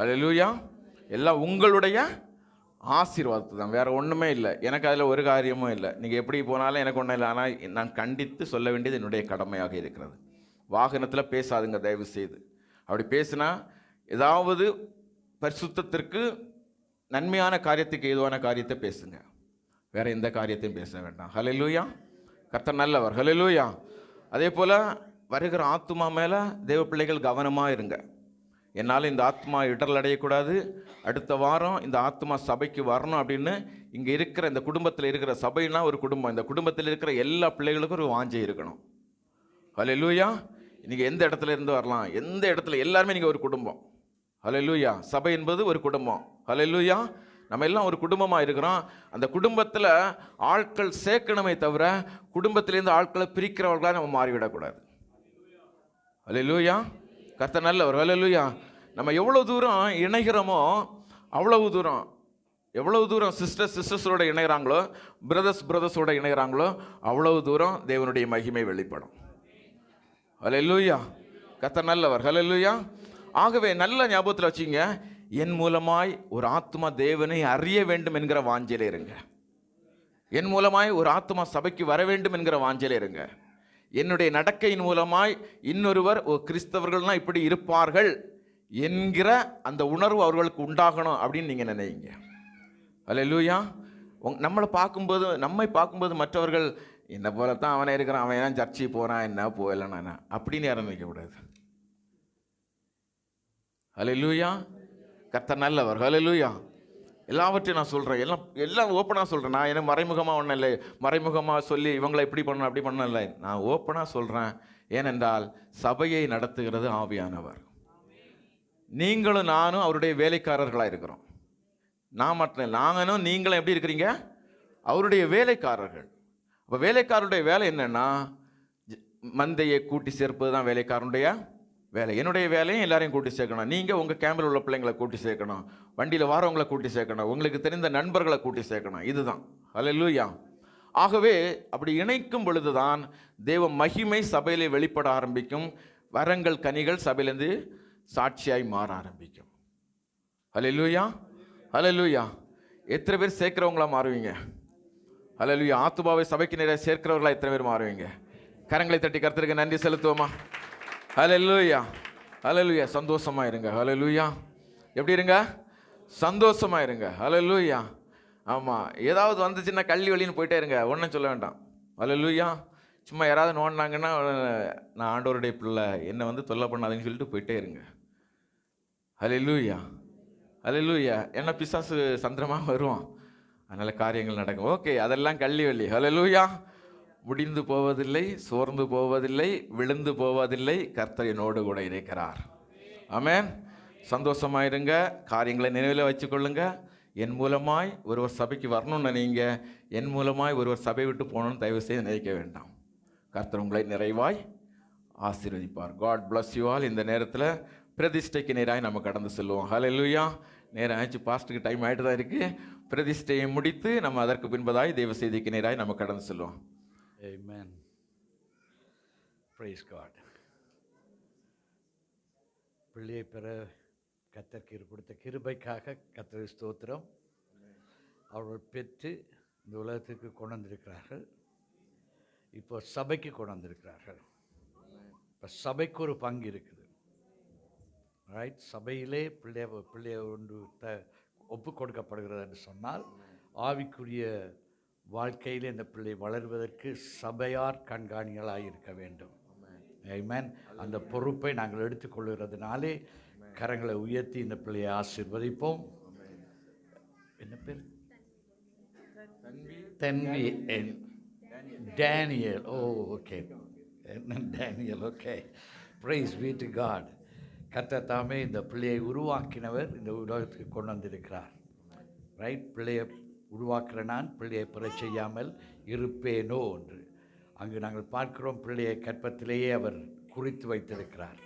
அல்லேலூயா எல்லாம் உங்களுடைய ஆசீர்வாதத்து தான். வேறு ஒன்றுமே இல்லை. எனக்கு அதில் ஒரு காரியமும் இல்லை. நீங்கள் எப்படி போனாலும் எனக்கு ஒன்றும் இல்லை. ஆனால் நான் கண்டித்து சொல்ல வேண்டியது என்னுடைய கடமையாக இருக்கிறது. வாகனத்தில் பேசாதுங்க தயவு செய்து அப்படி பேசுனா ஏதாவது பரிசுத்தத்திற்கு நன்மையான காரியத்துக்கு ஏதுவான காரியத்தை பேசுங்க. வேறு எந்த காரியத்தையும் பேச வேண்டாம். ஹலெலூயா கர்த்தர் நல்லவர். ஹலெலூயா அதே போல் வருகிற ஆத்துமா மேலே தேவ பிள்ளைகள் கவனமாக இருங்க. என்னால் இந்த ஆத்மா இடரல் அடையக்கூடாது. அடுத்த வாரம் இந்த ஆத்மா சபைக்கு வரணும் அப்படின்னு இங்கே இருக்கிற இந்த குடும்பத்தில் இருக்கிற சபைனா ஒரு குடும்பம். இந்த குடும்பத்தில் இருக்கிற எல்லா பிள்ளைகளுக்கும் ஒரு வாஞ்சை இருக்கணும். ஹலோ லூயா நீங்கள் எந்த இடத்துல இருந்து வரலாம்? எந்த இடத்துல? எல்லாருமே நீங்கள் ஒரு குடும்பம். ஹலோ லூயா சபை என்பது ஒரு குடும்பம். ஹalleluya நம்ம எல்லாம் ஒரு குடும்பமாக இருக்கிறோம். அந்த குடும்பத்தில் ஆட்கள் சேர்க்கணுமே தவிர குடும்பத்திலேருந்து ஆட்களை பிரிக்கிறவர்களாக நம்ம மாறிவிடக்கூடாது. ஹalleluya கர்த்தர் நல்லவர். லூயா நம்ம எவ்வளோ தூரம் இணைகிறோமோ அவ்வளவு தூரம். எவ்வளவு தூரம் சிஸ்டர்ஸ் சிஸ்டர்ஸோட இணைகிறாங்களோ பிரதர்ஸ் பிரதர்ஸோட இணைகிறாங்களோ அவ்வளவு தூரம் தேவனுடைய மகிமை வெளிப்படும். ஹalleluya கத்த நல்லவர். ஹalleluya ஆகவே நல்ல ஞாபகத்தில் வச்சுங்க என் மூலமாய் ஒரு ஆத்மா தேவனை அறிய வேண்டும் என்கிற வாஞ்சையில இருங்க. என் மூலமாய் ஒரு ஆத்மா சபைக்கு வர வேண்டும் என்கிற வாஞ்சையில இருங்க. என்னுடைய நடக்கையின் மூலமாய் இன்னொருவர் ஓ கிறிஸ்தவர்கள்னா இப்படி இருப்பார்கள். என்கிற அந்த உணர்வு அவர்களுக்கு உண்டாகணும் அப்படின்னு நீங்கள் நினைவீங்க அல்லேலூயா உங் நம்மளை பார்க்கும்போது நம்மை பார்க்கும்போது மற்றவர்கள் என்னை போல தான் அவனே இருக்கிறான் அவன் ஏன் சர்ச்சைக்கு போகிறான் என்ன போகலன்னா என்ன அப்படின்னு யாரும் நினைக்கக்கூடாது லூயா கத்த நல்லவர். ஹalleluya. எல்லாவற்றையும் நான் சொல்கிறேன் எல்லாம் எல்லாம் ஓப்பனாக சொல்கிறேன் நான் என்ன மறைமுகமாக ஒன்றும் இல்லை. மறைமுகமாக சொல்லி இவங்களை இப்படி பண்ணணும் அப்படி பண்ணணும் இல்லை. நான் ஓப்பனாக சொல்கிறேன் ஏனென்றால் சபையை நடத்துகிறது ஆவியானவர். நீங்களும் நானும் அவருடைய வேலைக்காரர்களாக இருக்கிறோம். நான் மட்டும் நாங்களும் நீங்களும் எப்படி இருக்கிறீங்க? அவருடைய வேலைக்காரர்கள். அப்போ வேலைக்காரருடைய வேலை என்னென்னா மந்தையை கூட்டி சேர்ப்பது தான் வேலைக்காரனுடைய வேலை. என்னுடைய வேலையும் எல்லாரையும் கூட்டி சேர்க்கணும். நீங்கள் உங்கள் கேம்பில் உள்ள பிள்ளைங்களை கூட்டி சேர்க்கணும். வண்டியில் வாரவங்களை கூட்டி சேர்க்கணும். உங்களுக்கு தெரிந்த நண்பர்களை கூட்டி சேர்க்கணும். இதுதான். ஹalleluya ஆகவே அப்படி இணைக்கும் பொழுதுதான் தேவ மகிமை சபையிலே வெளிப்பட ஆரம்பிக்கும். வரங்கள் கனிகள் சபையிலேருந்து சாட்சியாய் மாற ஆரம்பிக்கும். ஹalleluya ஹalleluya எத்தனை பேர் சேர்க்கிறவங்களா மாறுவீங்க? ஹalleluya ஆத்துபாவை சபைக்கு நிறைய சேர்க்கிறவர்களா எத்தனை பேர் மாறுவீங்க? கரங்களை தட்டி கர்த்தருக்கு நன்றி செலுத்துவோமா? ஹalleluya ஹalleluya சந்தோஷமா இருங்க. ஹalleluya எப்படி இருங்க? சந்தோஷமா இருங்க. ஹalleluya ஆமாம் ஏதாவது வந்துச்சுன்னா கல்வி வழின்னு போயிட்டே இருங்க. ஒன்றும் சொல்ல வேண்டாம். ஹalleluya சும்மா யாராவது நோண்டினாங்கன்னா நான் ஆண்டோருடைய பிள்ளை. என்னை வந்து தொல்லை பண்ணாதுன்னு சொல்லிட்டு போயிட்டே இருங்க. ஹalleluya ஹalleluya என்ன பிசாசு சந்திரமாக வருவான். அதனால் காரியங்கள் நடக்கும். ஓகே அதெல்லாம் கள்ளி வள்ளி. ஹalleluya முடிந்து போவதில்லை சோர்ந்து போவதில்லை விழுந்து போவதில்லை கர்த்தர் என்னோடு கூட இருக்கிறார். ஆமேன் சந்தோஷமாயிருங்க. காரியங்களை நினைவில் வச்சுக்கொள்ளுங்க. என் மூலமாய் ஒருவர் சபைக்கு வரணும்னு நீங்க என் மூலமாய் ஒருவர் சபை விட்டு போகணும்னு தயவு செய்து நினைக்க வேண்டாம். கர்த்தர் உங்களை நிறைவாய் ஆசீர்வதிப்பார். காட் பிளஸ் யூ ஆல் இந்த நேரத்தில் பிரதிஷ்டைக்கு நேராக நம்ம கடந்து செல்வோம். ஹalleluya நேரம் ஆச்சு பாஸ்ட்டுக்கு டைம் ஆகிட்டு தான் இருக்குது பிரதிஷ்டையை முடித்து நம்ம அதற்கு பின்பதாய் தெய்வ செய்திக்கு நேராக நம்ம கடந்து செல்வோம். Amen. Praise God. பிள்ளையை பெற கத்தர் கிரு கொடுத்த கிருபைக்காக கத்தர் ஸ்தோத்திரம். அவர்கள் பெற்று இந்த உலகத்துக்கு கொண்டு வந்திருக்கிறார்கள். இப்போ சபைக்கு கொண்டு வந்திருக்கிறார்கள். இப்போ சபைக்கு ஒரு பங்கு இருக்குது ரைட் சபையிலே பிள்ளைய பிள்ளைய ஒன்று த ஒப்பு கொடுக்கப்படுகிறது என்று சொன்னால் ஆவிக்குரிய வாழ்க்கையிலே இந்த பிள்ளை வளர்வதற்கு சபையார் கண்காணிகளாக இருக்க வேண்டும். ஐமேன் அந்த பொறுப்பை நாங்கள் எடுத்துக்கொள்கிறதுனாலே கரங்களை உயர்த்தி இந்த பிள்ளையை ஆசிர்வதிப்போம். என்ன பேர்? Tanvi Daniel oh okay Daniel okay praise வீட்டு காட் கர்த்தர் தாமே இந்த பிள்ளையை உருவாக்கினவர் இந்த உலகத்துக்கு கொண்டு வந்திருக்கிறார். ரைட் பிள்ளையை உருவாக்குற நான் பிள்ளையை பிற செய்யாமல் இருப்பேனோ என்று. அங்கு நாங்கள் பார்க்கிறோம் பிள்ளையை கற்பத்திலேயே அவர் குறித்து வைத்திருக்கிறார்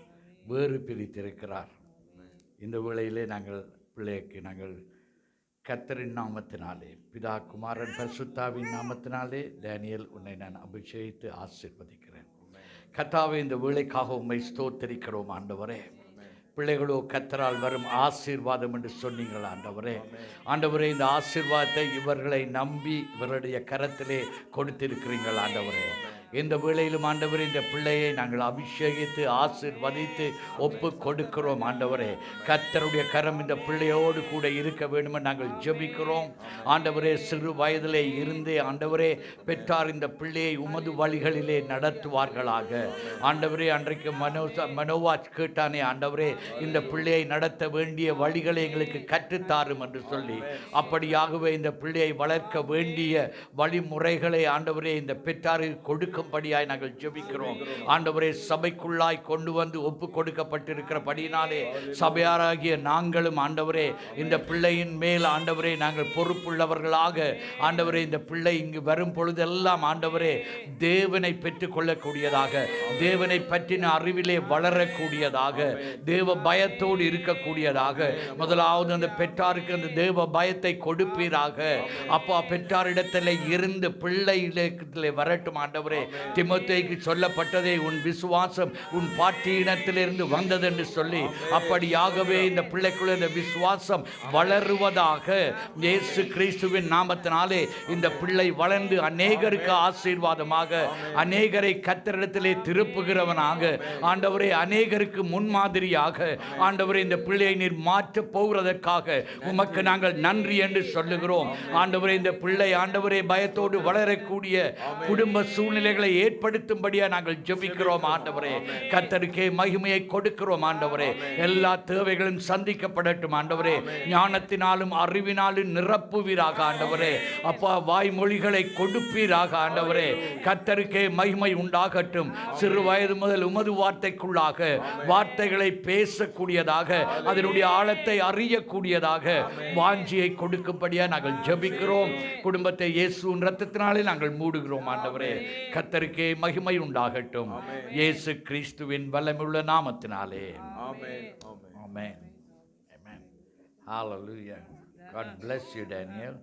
வேறு பிரித்திருக்கிறார். இந்த வேளையிலே நாங்கள் பிள்ளைக்கு நாங்கள் கர்த்தரின் நாமத்தினாலே பிதா குமாரன் பரிசுத்தாவின் நாமத்தினாலே டேனியல் உன்னை நான் அபிஷேகித்து ஆசீர்வதிக்கிறேன். கத்தாவை இந்த வேலைக்காக உண்மை ஸ்தோத்தரிக்கிறோம் ஆண்டவரே. பிள்ளைகளோ கத்தரால் வரும் ஆசீர்வாதம் என்று சொன்னீங்கள் ஆண்டவரே. ஆண்டவரே இந்த ஆசீர்வாதத்தை இவர்களை நம்பி இவருடைய கரத்திலே கொடுத்திருக்கிறீங்களா ஆண்டவரே. எந்த வேளையிலும் ஆண்டவரே இந்த பிள்ளையை நாங்கள் அபிஷேகித்து ஆசீர்வதித்து ஒப்பு கொடுக்கிறோம். ஆண்டவரே கர்த்தருடைய கரம் இந்த பிள்ளையோடு கூட இருக்க வேண்டுமென்று நாங்கள் ஜெபிக்கிறோம். ஆண்டவரே சிறு வயதிலே இருந்தே ஆண்டவரே பெற்றார் இந்த பிள்ளையை உமது வழிகளிலே நடத்துவார்களாக. ஆண்டவரே அன்றைக்கு மனோ மனோவாஜ் கேட்டானே ஆண்டவரே இந்த பிள்ளையை நடத்த வேண்டிய வழிகளை எங்களுக்கு கற்றுத்தாரும் என்று சொல்லி அப்படியாகவே இந்த பிள்ளையை வளர்க்க வேண்டிய வழிமுறைகளை ஆண்டவரே இந்த பெற்றாருக்கு கொடுக்கும்படியாய் நாங்கள் ஜெபிக்கிறோம். ஆண்டவரே சபைக்குள்ளாய் கொண்டு வந்து ஒப்பு கொடுக்கப்பட்டிருக்கிறபடியினாலே சபையாராகிய நாங்களும் ஆண்டவரே இந்த பிள்ளையின் மேல் ஆண்டவரே நாங்கள் பொறுப்புள்ளவர்களாக ஆண்டவரே இந்த பிள்ளை இங்கு வரும் பொழுதெல்லாம் ஆண்டவரே தேவனை பெற்றுக்கொள்ளக்கூடியதாக தேவனை பற்றின அறிவிலே வளரக்கூடியதாக தேவ பயத்தோடு இருக்கக்கூடியதாக முதலாவது அந்த பெற்றாருக்கு அந்த தேவ பயத்தை கொடுப்பீராக. அப்பா பெற்றாரிடத்தில் இருந்து பிள்ளையிலே வரட்டும் ஆண்டவரே. திமுத்தைக்கு சொல்லப்பட்டதே உன் விசுவாசம் உன் பாட்டியினத்திலிருந்து வந்தது என்று சொல்லி அப்படியாகவே இந்த பிள்ளைக்குள்ள இந்த விசுவாசம் வளருவதாக இயேசு கிறிஸ்துவின் நாமத்தினாலே இந்த பிள்ளை வளர்ந்து அநேகருக்கு ஆசீர்வாதமாக அநேகரை கத்தரிடத்திலே திருப்புகிறவனாக ஆண்டவரே அநேகருக்கு முன்மாதிரியாக ஆண்டவரே இந்த பிள்ளையை நீர் மாற்றப் போகிறதற்காக உமக்கு நாங்கள் நன்றி என்று சொல்லுகிறோம். ஆண்டவரே இந்த பிள்ளை ஆண்டவரே பயத்தோடு வளரக்கூடிய குடும்ப சூழ்நிலைகளை ஏற்படுத்தும்படியா நாங்கள் ஜெபிக்கிறோம் ஆண்டவரே. கத்தருக்கே மகிமையை கொடுக்கிறோம் ஆண்டவரே. எல்லா தேவைகளும் சந்திக்கப்படட்டும் ஆண்டவரே. ஞானத்தினாலும் அறிவினாலும் நிரப்புவீராக ஆண்டவரே. அப்பா வாய்மொழிகளை கொடுப்பீராக ஆண்டவரே. கத்தருக்கே மகிமை உண்டாகட்டும். சிறு வயது முதல் உமது வார்த்தைக்குள்ளாக வார்த்தைகளை பேசக்கூடியதாக அதனுடைய ஆழத்தை அறியக்கூடியதாக வாஞ்சியை கொடுக்கும்படியாக நாங்கள் ஜெபிக்கிறோம். குடும்பத்தை இயேசுவின் ரத்தத்தினாலே நாங்கள் மூடுகிறோம் ஆண்டவரே. கத்தருக்கே மகிமை உண்டாகட்டும் இயேசு கிறிஸ்துவின் வல்லமுள்ள நாமத்தினாலே ஆமென் ஆமென் Amen. Amen. Hallelujah. God bless you, Daniel.